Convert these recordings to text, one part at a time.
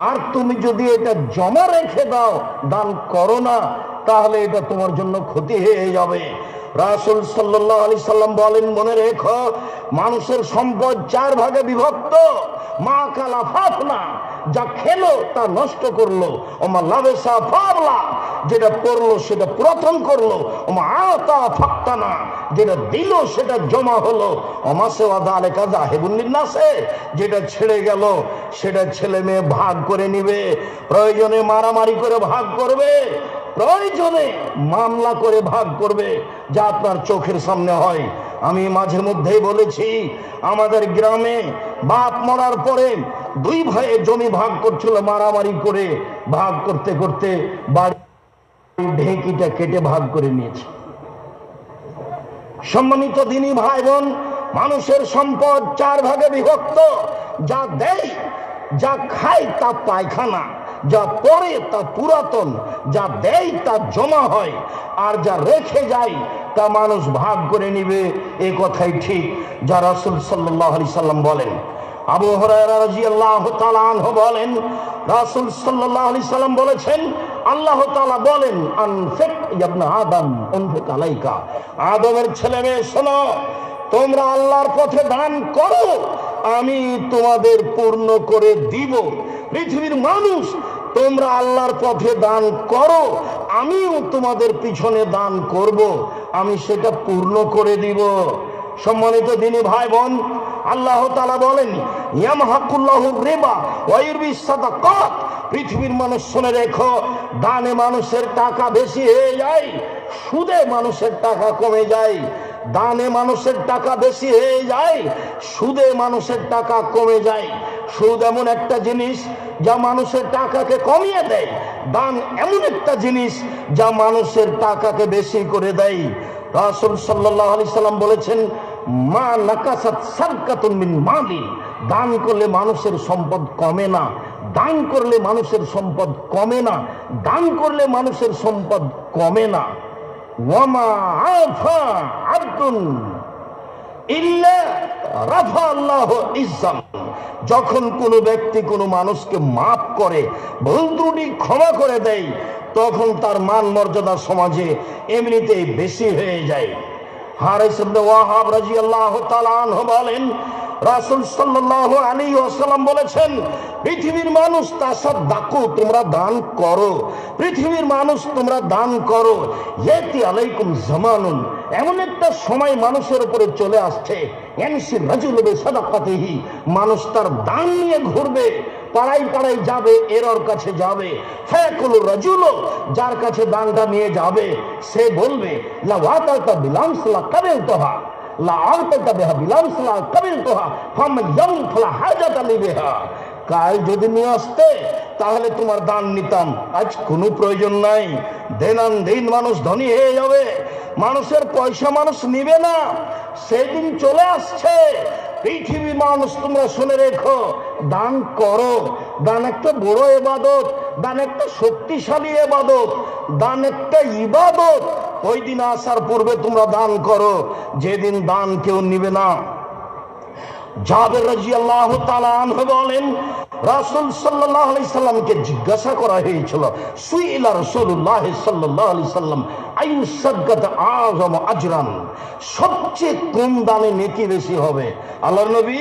আর তুমি যদি এটা জমা রেখে দাও, দান করো না, তাহলে এটা তোমার জন্য ক্ষতি হয়ে যাবে। রাসুল সাল্লাহ আলি সাল্লাম বলেন, মনে রেখো, মানুষের সম্পদ চার ভাগে বিভক্ত। মা কালা ফাফনা যা খেলো তা নষ্ট করল। ওমা লাভেসা ফাবলা, যেটা করল সেটা পুরাতন করল। ওমা আতা ফাক্তানা, যেটা দিল সেটা জমা হলো। সেওয়া দালে কাজা হেবুন্নিনাসে যেটা ছেড়ে গেল সেটা ছেলে মেয়ে ভাগ করে নিবে। প্রয়োজনে মারামারি করে ভাগ করবে, প্রয়োজনে মামলা করে ভাগ করবে, যা আপনার চোখের সামনে হয়। আমি মাঝে মধ্যেই বলেছি, আমাদের গ্রামে বাপ মরার পরে দুই ভাইয়ে জমি ভাগ করছিল মারামারি করে, ভাগ করতে করতে বাড়ি ঢেকিটা কেটে ভাগ করে নিয়েছে। সম্মানিত দিনী ভাই বোন মানুষের সম্পদ চার ভাগে বিভক্ত। যা দেয়, যা খায় তা পায়খানা, যা পরে তা পুরাতন, যা দেয় তা জমা হয়, আর যা রেখে যায় তা মানুষ ভাগ করে নিবে। এ কথাই ঠিক। যা রাসুল সাল্লাহ সাল্লাম বলেন আবু হরাহ বলেন, রাসুল সাল্লাহ আলি সাল্লাম বলেছেন, আল্লাহ তালা বলেন, আনফেক আদম, আনফেক আলাইকা। আদমের ছেলে মেয়ে, শোনো, তোমরা আল্লাহর পথে দান করো, আমি তোমাদের পূর্ণ করে দিব। পৃথিবীর মানুষ, তোমরা আল্লাহর পথে দান করো, আমিও তোমাদের পিছনে দান করব, আমি সেটা পূর্ণ করে দিব। সম্মানিত দিনী ভাই বোন, আল্লাহ তালা বলেন পৃথিবীর মানুষ শুনে রেখো, দানে মানুষের টাকা বেশি হয়ে যায়, সুদে মানুষের টাকা কমে যায়, দানে মানুষের টাকা বেশি হয়ে যায়, সুদে মানুষের টাকা কমে যায়। সুদ এমন একটা জিনিস যা মানুষের টাকাকে কমিয়ে দেয়, দান এমন একটা জিনিস যা মানুষের টাকাকে বেশি করে দেয়। রাসুল সাল্লাহ আলি সাল্লাম বলেছেন মা নাকাসাত সারকাতুন মিন মালিন দান করলে মানুষের সম্পদ কমে না। দান করলে মানুষের সম্পদ কমে না। দান করলে মানুষের সম্পদ কমে না। ওয়ামা আফা আব্দুন ইল্লা রাফা আল্লাহ ইজ্জাম। যখন কোনো ব্যক্তি কোনো মানুষকে মাফ করে, ভুল ত্রুটি ক্ষমা করে দেয়, তখন তার মান মর্যাদা সমাজে এমনিতেই বেশি হয়ে যায়। হারিস ইবনে ওয়াহাব রাদিয়াল্লাহু তাআলা আনহু বলেন, রাসূল সাল্লাল্লাহু আলাইহি ওয়াসাল্লাম বলেছেন, পৃথিবীর মানুষ তাসাদ্দাকু, তোমরা দান করো। পৃথিবীর মানুষ তোমরা দান করো। ইয়াতি আলাইকুম জামানুন। এমন একটা সময় মানুষের উপরে চলে আসছে। মানুষ তার দান নিয়ে ঘুরবে। পাড়াই পাড়াই যাবে, এরর কাছে যাবে। যার কাছে দানটা নিয়ে যাবে, সে বলবে তাহলে তোমার দান নিতাম। কোনো প্রয়োজন নাই। মানুষ ধনী হয়ে যাবে। মানুষের পয়সা মানুষ নিবে না। সেদিন চলে আসছে। পৃথিবী মানুষ, তোমরা শুনে রেখো। দান করো। দান একটা বড় এবাদত দান একটা শক্তিশালী এবাদত দান একটা ইবাদত। ওই দিন আসার পূর্বে তোমরা দান করো। যেদিন দান কেউ নিবে না। আল্লাহ বলেন, রাসূল জিজ্ঞাসা করা হয়েছিল সবচেয়ে কোন দানে নেকি বেশি হবে? আল্লাহর নবী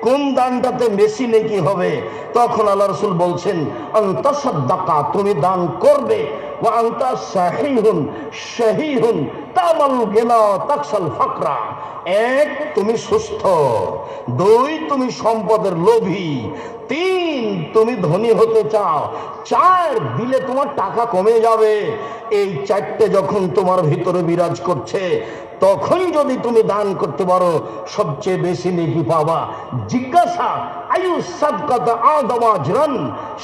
কোন দানটাতে বেশি নেকি হবে? তখন আল্লাহ রসুল বলছেন অন্তঃসদ্দাকা তুমি দান করবে শাহিহুন, তামাল গেলা তাকসাল ফাকরা। এক তুমি সুস্থ। দুই তুমি সম্পদের লোভী। তিন তুমি ধনী হতে চাও, চার দিলে তোমার টাকা কমে যাবে। এই চারটে যখন তোমার ভিতরে বিরাজ করছে, তখন যদি তুমি দান করতে পারো, সবচেয়ে বেশি নেকি পাবা। জিজ্ঞাসা, আয়ু সাদকাত আদমাজরান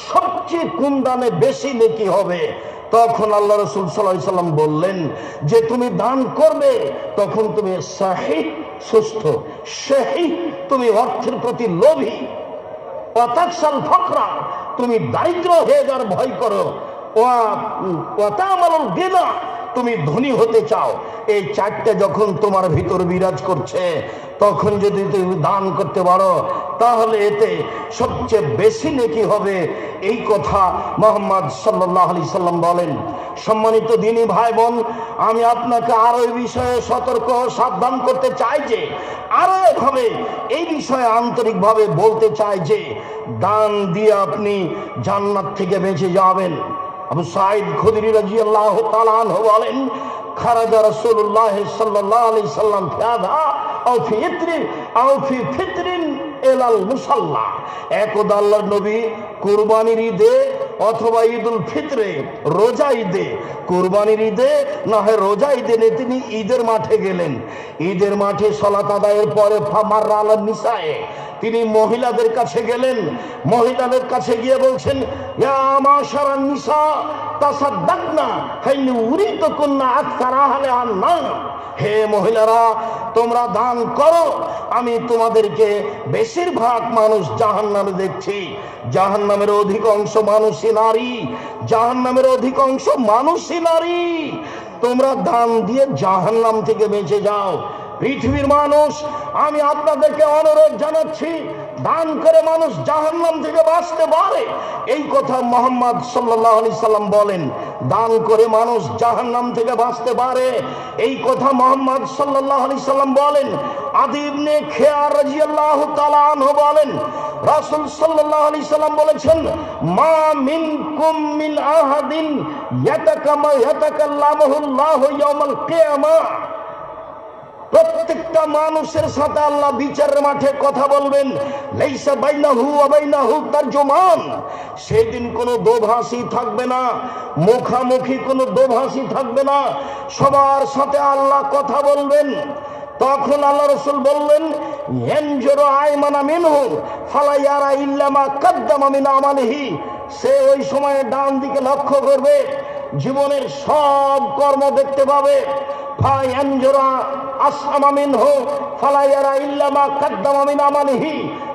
সবচেয়ে কোন দানে বেশি নেকি হবে? তখন আল্লাহ রসুল সাল্লাম বললেন যে, তুমি দান করবে, তখন তুমি সাহি সুস্থ। সাহি তুমি অর্থের প্রতি লোভী। তুমি দারিদ্র হয়ে যাওয়ার ভয় করো। তুমি ধনী হতে চাও। এই চারটে যখন তোমার ভিতর বিরাজ করছে, তখন যদি তুমি দান করতে পারো তাহলে এতে সবচেয়ে বেশি নেকি হবে এই কথা মোহাম্মদ সাল্লাহ আলি সাল্লাম বলেন। সম্মানিত দিনী ভাই বোন আমি আপনাকে আরও এই বিষয়ে সতর্ক সাবধান করতে চাই যে, আরও এভাবে এই বিষয়ে আন্তরিকভাবে বলতে চাই যে, দান দিয়ে আপনি জান্নাত থেকে বেঁচে যাবেন। আবু সাইদ খুদরি রাজি আল্লাহ তালান বলেন, খারাজা রসুল্লাহ সাল্লাহ আলি সাল্লাম ফিয়াদা একদা আল্লাহর নবী কুরবানির ঈদে অথবা ঈদুল ফিতরে রোজা ঈদে, কুরবানির ঈদে, না হয় রোজা ঈদে তিনি ঈদের মাঠে গেলেন। ঈদের মাঠে সলাত আদায়ের পরে ফামার আলার নিসায়ে, তিনি মহিলাদের কাছে গেলেন। মহিলাদের কাছে গিয়ে বলছেন হে মহিলারা, তোমরা দান করো, আমি তোমাদেরকে বেশিরভাগ মানুষ জাহান নামে দেখছি। জাহান নামের অধিকাংশ মানুষই নারী জাহান নামের অধিকাংশ মানুষই নারী। তোমরা দান দিয়ে জাহান নাম থেকে বেঁচে যাও। পৃথিবীর মানুষ, আমি আপনাদেরকে অনুরোধ জানাচ্ছি দান করে মানুষ জাহান্নাম থেকে বাঁচতে পারে। এই কথা মোহাম্মদ সাল্লাহ আলি সাল্লাম বলেন, দান করে মানুষ জাহান্নাম থেকে বাঁচতে পারে। এই কথা মোহাম্মদ সাল্লাহ আলি সাল্লাম বলেন। আদিবনে খেয়ার রাজিয়াল্লাহ তালাহ বলেন, রাসুল সাল্লাহ আলি সাল্লাম বলেছেন, মা মিন কুম মিন আহাদিন ইয়াতাকামা, ইয়াতাকাল্লামহুল্লাহ প্রত্যেকটা মানুষের সাথে আল্লাহ বিচারের মাঠে কথা বলবেন। লেইসা বাইনাহু আবাইনাহু তারজমান। সেদিন কোনো দোভাষী থাকবে না, মুখামুখি কোনো দোভাষী থাকবে না। সবার সাথে আল্লাহ কথা বলবেন। তখন আল্লাহ রসুল বললেন মিন সে ওই সময়ে ডান দিকে লক্ষ্য করবে, জীবনের সব কর্ম দেখতে পাবে। ফায়ানজুরা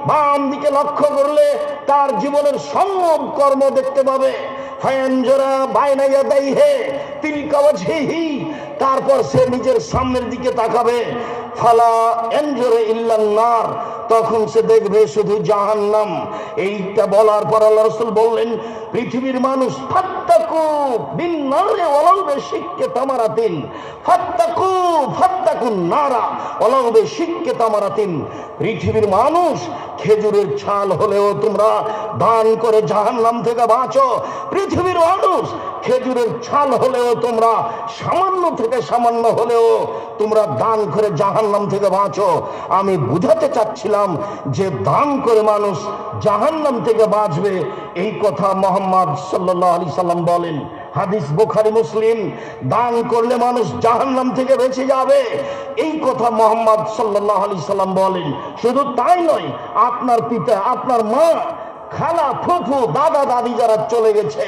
বাম দিকে লক্ষ্য করলে তার জীবনের সম্ভব কর্ম দেখতে পাবে। ফায়ানজুরা বাইনা ইয়াদাইহি, তিলকা ওয়াজহিহি তারপর সে নিজের সামনের দিকে তাকাবে। ফালা এনজরে ইল্লান্নার। তখন সে দেখবে শুধু জাহান্নাম। এইটা বলার পর আল্লাহ রসুল বললেন, পৃথিবীর মানুষ, ফাত্তাকু বিন্নারে তামারাতিন। ফাত্তাকু ফাত্তাকু নারা তামারাতিন। পৃথিবীর মানুষ, খেজুরের ছাল হলেও তোমরা দান করে জাহান্নাম থেকে বাঁচো। পৃথিবীর মানুষ, খেজুরের ছাল হলেও তোমরা সামান্য থেকে সামান্য হলেও তোমরা দান করে জাহান্নাম থেকে বাঁচো। আমি বুঝাতে চাচ্ছিলাম যে দান করে মানুষ জাহান্নাম থেকে বাঁচবে। এই কথা মোহাম্মদ সাল্লাহ আলি সাল্লাম বলেন। হাদিস বোখারি, মুসলিম, দান করলে মানুষ জাহান্নাম থেকে বেঁচে যাবে। এই কথা মোহাম্মদ সাল্লাহ আলি সাল্লাম বলেন। শুধু তাই নয়, আপনার পিতা, আপনার মা, খালা, ফুফু, দাদা, দাদি যারা চলে গেছে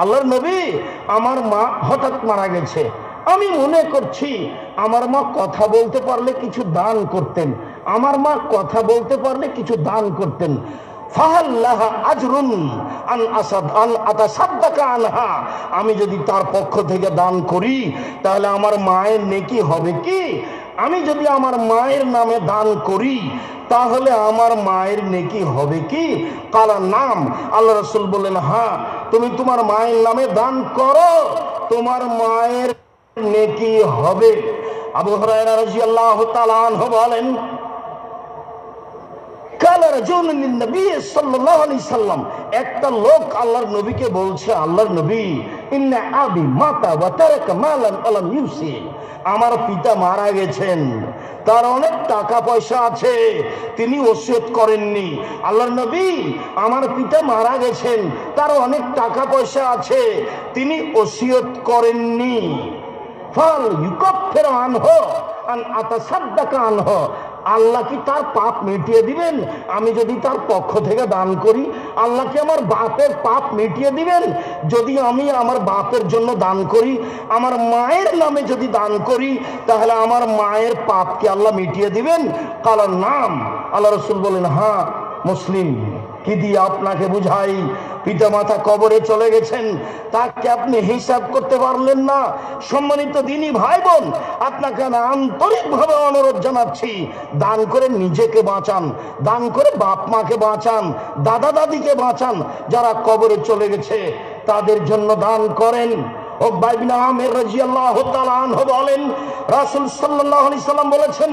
আল্লাহর নবী, আমার মা হঠাৎ মারা গেছে। আমি মনে করছি, আমার মা কথা বলতে পারলে কিছু দান করতেন। আমার মা কথা বলতে পারলে কিছু দান করতেন। আমি যদি তার পক্ষ থেকে দান করি, তাহলে আমার মায়ের নেকি হবে কি? আমি যদি আমার মায়ের নামে দান করি, তাহলে আমার মায়ের নেকি হবে কি? কালা নাম। আল্লাহ রসুল বললেন হ্যাঁ তুমি তোমার মায়ের নামে দান করো, তোমার মায়ের নেকি হবে। আবু হরাই রাজি আল্লাহ বলেন কাল রাজুলুন নবী সাল্লাল্লাহু আলাইহি সাল্লাম। একটা লোক আল্লাহর নবীকে বলছে, আল্লাহর নবী আবি মাতা ওয়া তারাকা আমার পিতা মারা গেছেন, তার অনেক টাকা পয়সা আছে, তিনি ওসিয়ত করেননি। আল্লাহর নবী, আমার পিতা মারা গেছেন, তার অনেক টাকা পয়সা আছে, তিনি ওসিয়ত করেননি। ফল ইউকফের আনহ আন আতাসাদ্দাকা আনহ। আল্লাহ কি তার পাপ মিটিয়ে দিবেন? আমি যদি তার পক্ষ থেকে দান করি, আল্লাহ কি আমার বাপের পাপ মিটিয়ে দিবেন? যদি আমি আমার বাপের জন্য দান করি, আমার মায়ের নামে যদি দান করি, তাহলে আমার মায়ের পাপকে আল্লাহ মিটিয়ে দিবেন? কালার নাম, আল্লাহ রসুল বলেন হ্যাঁ মুসলিম। কি দিয়ে আপনাকে বুঝাই? পিতা মাতা কবরে চলে গেছেন, তাকে আপনি হিসাব করতে পারলেন না। সম্মানিত দিনই ভাই বোন আপনাকে আমি আন্তরিকভাবে অনুরোধ জানাচ্ছি, দান করে নিজেকে বাঁচান, দান করে বাপ মাকে বাঁচান, দাদা দাদিকে বাঁচান, যারা কবরে চলে গেছে, তাদের জন্য দান করেন। বলেন, রাসূল আলাইহি সাল্লাম বলেছেন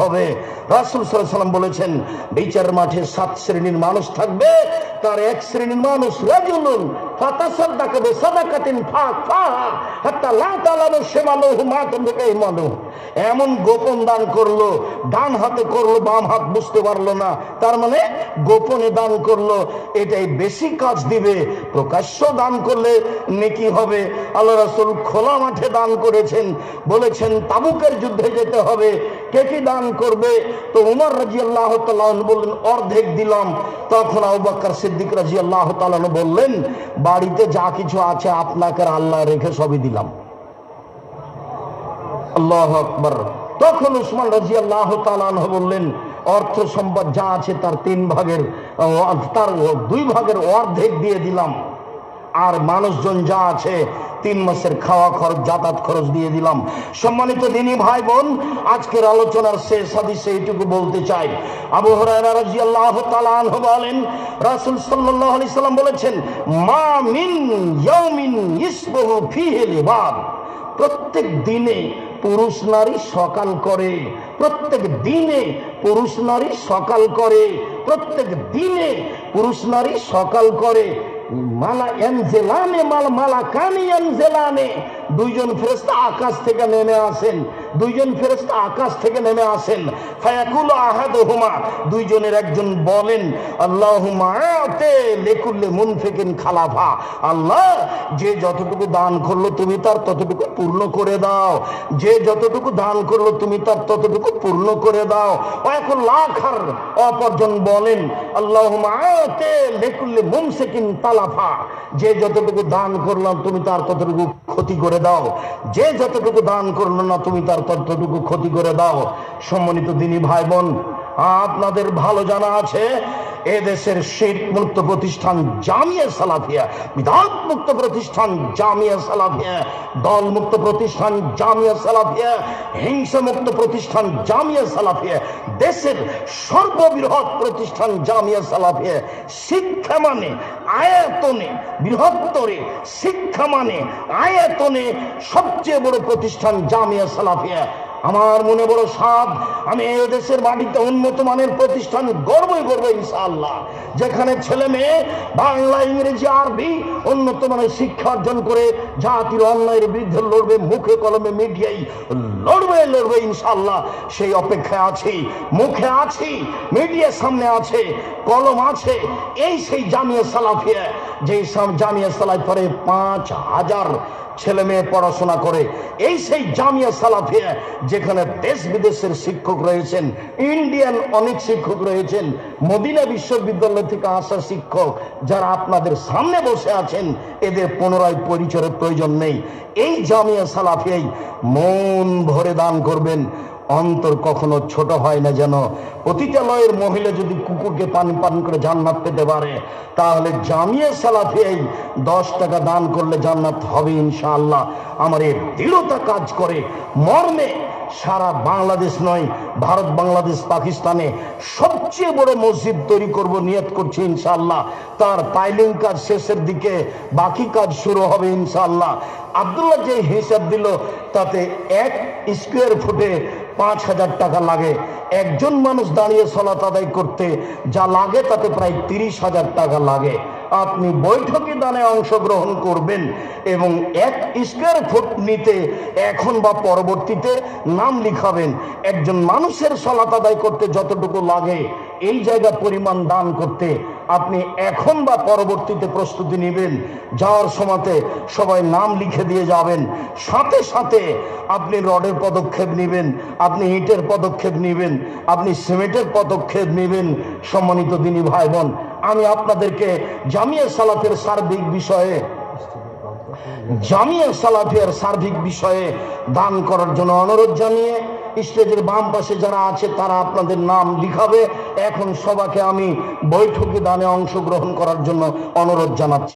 হবে। রাসুল সাল্লাম বলেছেন, বিচার মাঠে সাত শ্রেণির মানুষ থাকবে, তার এক শ্রেণির মানুষ রাজুলুন, ফাতাসাদ্দাকা ফা ফা, হাত্তা লা তালামু শিমালুহু মা তুনফিকু ইমানুহু এমন গোপন দান করল, ডান হাতে করল, বাম হাত বুঝতে পারল না। তার মানে গোপনে দান করল, এটাই বেশি কাজ দিবে, প্রকাশ্য দান করলে নেকি হবে। আল্লাহ রাসূল খোলা মাঠে দান করেছেন, বলেছেন, তাবুকের যুদ্ধে যেতে হবে, কে কি দান করবে? তো উমর রাজিয়াল্লাহ তাআলা বললেন, অর্ধেক দিলাম। তখন আবু বকর সিদ্দিক রাজিয়াল্লাহ তাআলা বললেন, বাড়িতে যা কিছু আছে আপনাকে আল্লাহ রেখে সবই দিলাম। আল্লাহ আকবর। তখন উসমান রাজি আল্লাহ বললেন, অর্থ সম্পদ যা আছে তার তিন ভাগের তার দুই ভাগের অর্ধেক দিয়ে দিলাম। আর মানুষজন যা আছে, তিন মাসের খাওয়া খরচ, যাতায়াত খরচ দিয়ে দিলাম। সম্মানিত দিনী ভাই বোন, আজকের আলোচনার শেষ হাদিসে এইটুকু বলতে চাই। আবু রাদিয়াল্লাহু তাআলা বলেন, রাসূল সাল্লাল্লাহু আলাইহি সাল্লাম বলেছেন, মা মিন ইসবহু ফিহি লিবাদ। প্রত্যেক দিনে পুরুষ নারী সকাল করে, প্রত্যেক দিনে পুরুষ নারী সকাল করে, প্রত্যেক দিনে পুরুষ নারী সকাল করে। মালা এনজেলানে, মাল মালা কানি এনজেলানে দুইজন ফেরেশতা আকাশ থেকে নেমে আসেন। দুইজন ফেরেশতা আকাশ থেকে নেমে আসেন। ফায়াকুল আহাদুহুমা, দুইজনের একজন বলেন, আল্লাহুম্মা আতে লিকুল্লি মুনফিকিন খালাফা। আল্লাহ, যে যতটুকু দান করল তুমি তার ততটুকু পূর্ণ করে দাও। যে যতটুকু দান করল তুমি তার ততটুকু পূর্ণ করে দাও। এখন লাখার অপরজন বলেন, আল্লাহুম্মা আতে লিকুল্লি মুমসিকিন তালাফা। যে যতটুকু দান করলাম তুমি তার ততটুকু ক্ষতি করে দাও। যে যতটুকু দান করল না তুমি তার ততটুকু ক্ষতি করে দাও। সম্মানিত দিনী ভাই বোন আপনাদের ভালো জানা আছে, এদেশের শীত মুক্ত প্রতিষ্ঠান জামিয়া সালাফিয়া বিধান মুক্ত প্রতিষ্ঠান জামিয়া সালাফিয়া দল মুক্ত প্রতিষ্ঠান জামিয়া সালাফিয়া হিংসা মুক্ত প্রতিষ্ঠান জামিয়া সালাফিয়া, দেশের সর্ববৃহৎ প্রতিষ্ঠান জামিয়া সালাফিয়া, শিক্ষা মানে আয়তনে, বৃহত্তরে শিক্ষা মানে আয়তনে সবচেয়ে বড় প্রতিষ্ঠান জামিয়া সালাফিয়া। আমার মনে বড় সাপ, আমি এই দেশের মাটিতে উন্নত মানের প্রতিষ্ঠান গর্বই করব ইনশাআল্লাহ। যেখানে ছেলে মেয়ে, বাংলা, ইংরেজি, আরবি উন্নত মানের শিক্ষা অর্জন করে জাতির অন্যায়ের বিরুদ্ধে লড়বে, মুখে কলমে মিডিয়াই লড়বে লড়বে ইনশাআল্লাহ। সেই অপেক্ষায় আছি, মুখে আছি, মিডিয়ার সামনে আছে, কলম আছে। এই সেই জামিয়া সালাফিয়া যে জামিয়া সালাফিয়ারে পাঁচ হাজার ছেলে মেয়ে পড়াশোনা করে। এই সেই জামিয়া সালাফিয়া, যেখানে দেশ বিদেশের শিক্ষক রয়েছেন, ইন্ডিয়ান অনেক শিক্ষক রয়েছেন, মদিনা বিশ্ববিদ্যালয় থেকে আসা শিক্ষক যারা আপনাদের সামনে বসে আছেন, এদের পুনরায় পরিচয়ের প্রয়োজন নেই। এই জামিয়া সালাফিয়াই মন ভরে দান করবেন। অন্তর কখনো ছোট হয় না যেন। পতিতালয়ের মহিলা যদি কুকুরকে পানি পান করে জান্নাত পেতে পারে, তাহলে জামিয়ে জামিয়া সালাফিয়াই দশ টাকা দান করলে জান্নাত হবে ইনশাআল্লাহ। আমার এই দৃঢ়তা কাজ করে। মর্মে সারা বাংলাদেশ নয়, ভারত, বাংলাদেশ, পাকিস্তানে সবচেয়ে বড় মসজিদ তৈরি করব, নিয়ত করছি ইনশাআল্লাহ। তার পাইলিং কাজ শেষের দিকে বাকি কাজ শুরু হবে ইনশাআল্লাহ। আবদুল্লাহ যে হিসাব দিল, তাতে এক স্কোয়ার ফুটে পাঁচ হাজার টাকা লাগে। একজন মানুষ দাঁড়িয়ে সলাত আদায় করতে, যা লাগে তাতে প্রায় তিরিশ হাজার টাকা লাগে। আপনি বৈঠকে দানে অংশগ্রহণ করবেন এবং এক স্কোয়ার ফুট নিতে এখন বা পরবর্তীতে নাম লিখাবেন। একজন মানুষের সলাত আদায় করতে যতটুকু লাগে, এই জায়গা পরিমাণ দান করতে আপনি এখন বা পরবর্তীতে প্রস্তুতি নেবেন। যাওয়ার সময়তে সবাই নাম লিখে দিয়ে যাবেন। সাথে সাথে আপনি রডের পদক্ষেপ নেবেন, আপনি ইটের পদক্ষেপ নেবেন, আপনি সিমেন্টের পদক্ষেপ নেবেন। সম্মানিত দিনী ভাই বোন আমি আপনাদেরকে জামিয়া সালাতের সার্বিক বিষয়ে, জামিয়া সালাফিয়ার সার্বিক বিষয়ে দান করার জন্য অনুরোধ জানিয়ে স্টেজের বাম পাশে যারা আছে, তারা আপনাদের নাম লিখাবে। এখন সবাকে আমি বৈঠকে দানে অংশগ্রহণ করার জন্য অনুরোধ জানাচ্ছি।